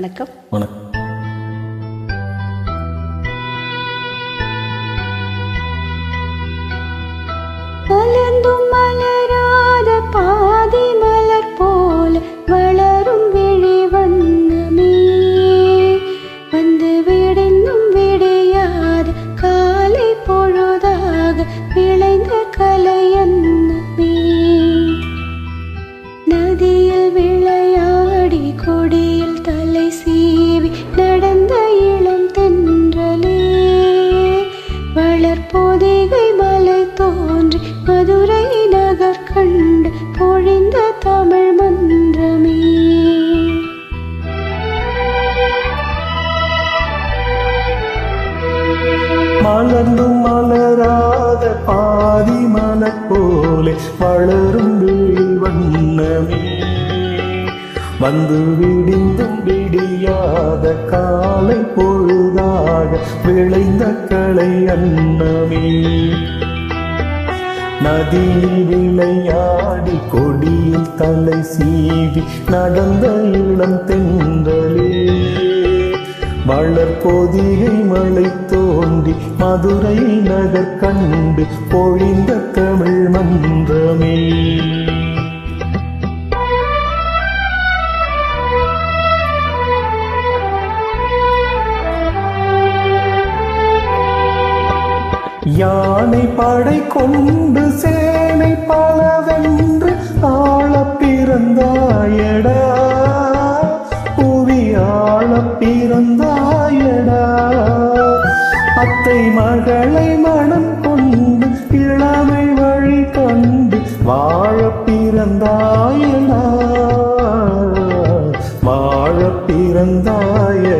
வணக்கம். வணக்கம். வந்து விடிந்தும் விடியாத காலை பொழுதாக விளைந்த களை அன்னமே. நதியில் விளையாடி கொடியில் தலை சீவி நடந்த இளம் தென்றலே. வளர் பொதிகை மலை தோண்டி மதுரை நகர் கண்டு பொழிந்த தமிழ் யானை படை கொண்டு சேனை பலவென்று ஆள பிறந்தாயடா. புவி ஆள பிறந்தாயடா. அத்தை மகளை மனம் கொண்டு இளமை வழி கண்டு வாழ பிறந்தாயடா. வாழ பிறந்தாயடா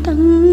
等。